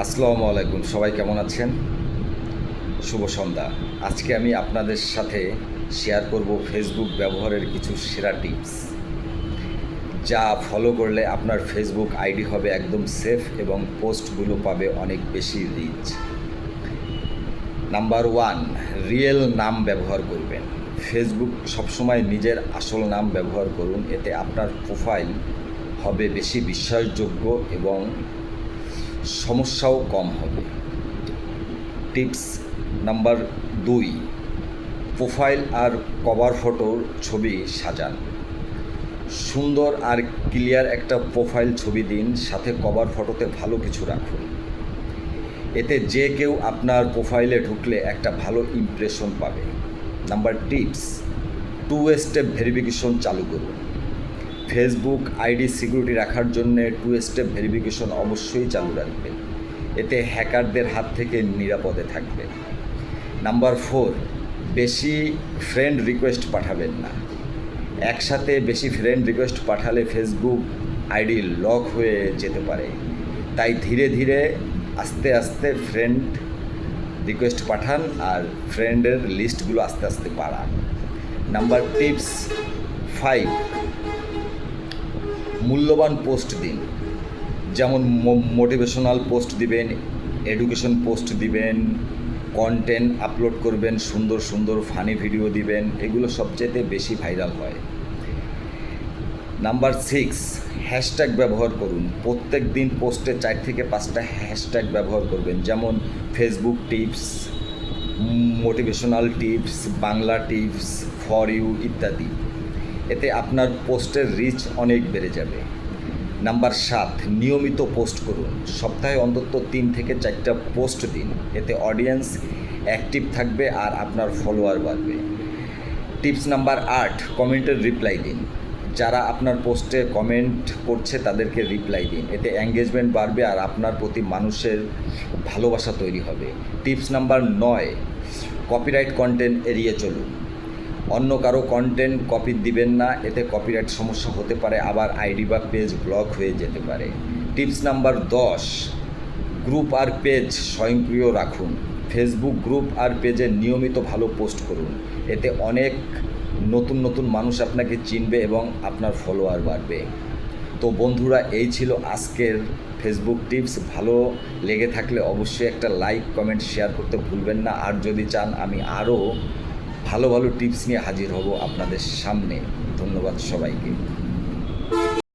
আসসালামু আলাইকুম, সবাই কেমন আছেন? শুভ সন্ধ্যা। আজকে আমি আপনাদের সাথে শেয়ার করব ফেসবুক ব্যবহারের কিছু সেরা টিপস যা ফলো করলে আপনার ফেসবুক আইডি হবে একদম সেফ এবং পোস্টগুলো পাবে অনেক বেশি রিচ নাম্বার ওয়ান রিয়েল নাম ব্যবহার করবেন। ফেসবুক সবসময় নিজের আসল নাম ব্যবহার করুন, এতে আপনার প্রোফাইল হবে বেশি বিশ্বাসযোগ্য এবং সমস্যাও কম হবে। টিপস নাম্বার দুই, প্রোফাইল আর কভার ফটোর ছবি সাজান। সুন্দর আর ক্লিয়ার একটা প্রোফাইল ছবি দিন, সাথে কভার ফটোতে ভালো কিছু রাখুন। এতে যে কেউ আপনার প্রোফাইলে ঢুকলে একটা ভালো ইমপ্রেশন পাবে। Number tips two step verification চালু করুন। ফেসবুক আইডি সিকিউরিটি রাখার জন্য টু স্টেপ ভেরিফিকেশন অবশ্যই চালু রাখবে। এতে হ্যাকারদের হাত থেকে নিরাপদে থাকবে। নাম্বার ফোর বেশি ফ্রেন্ড রিকোয়েস্ট পাঠাবেন না। একসাথে বেশি ফ্রেন্ড রিকোয়েস্ট পাঠালে ফেসবুক আইডি লক হয়ে যেতে পারে। তাই ধীরে ধীরে আস্তে আস্তে ফ্রেন্ড রিকোয়েস্ট পাঠান আর ফ্রেন্ডের লিস্টগুলো আস্তে আস্তে বাড়ান। নাম্বার টিপস ফাইভ মূল্যবান পোস্ট দিন। যেমন মোটিভেশনাল পোস্ট দিবেন, এডুকেশন পোস্ট দিবেন, কন্টেন্ট আপলোড করবেন, সুন্দর সুন্দর ফানি ভিডিও দিবেন, এগুলো সবচেয়ে বেশি ভাইরাল হয়। নাম্বার সিক্স, হ্যাশট্যাগ ব্যবহার করুন। প্রত্যেক দিন পোস্টে চার থেকে পাঁচটা হ্যাশট্যাগ ব্যবহার করবেন। যেমন Facebook tips, motivational tips, Bangla tips, for you ইত্যাদি। এতে আপনার পোস্টের রিচ অনেক বেড়ে যাবে। নাম্বার সাত, নিয়মিত পোস্ট করুন। সপ্তাহে অন্তত তিন থেকে চারটা পোস্ট দিন। এতে অডিয়েন্স অ্যাক্টিভ থাকবে আর আপনার ফলোয়ার বাড়বে। টিপস নাম্বার আট কমেন্টের রিপ্লাই দিন। যারা আপনার পোস্টে কমেন্ট করছে, তাদেরকে রিপ্লাই দিন। এতে এঙ্গেজমেন্ট বাড়বে আর আপনার প্রতি মানুষের ভালোবাসা তৈরি হবে। টিপস নাম্বার নয় কপিরাইট কন্টেন্ট এড়িয়ে চলুন। অন্য কারও কন্টেন্ট কপি দিবেন না, এতে কপিরাইট সমস্যা হতে পারে, আবার আইডি বা পেজ ব্লক হয়ে যেতে পারে। টিপস নাম্বার দশ গ্রুপ আর পেজ স্বয়ংক্রিয় রাখুন। ফেসবুক গ্রুপ আর পেজে নিয়মিত ভালো পোস্ট করুন। এতে অনেক নতুন নতুন মানুষ আপনাকে চিনবে এবং আপনার ফলোয়ার বাড়বে। তো বন্ধুরা, এই ছিল আজকের ফেসবুক টিপস ভালো লেগে থাকলে অবশ্যই একটা লাইক কমেন্ট শেয়ার করতে ভুলবেন না। আর যদি চান আমি আরও ভালো ভালো টিপস নিয়ে হাজির হব আপনাদের সামনে। ধন্যবাদ সবাইকে।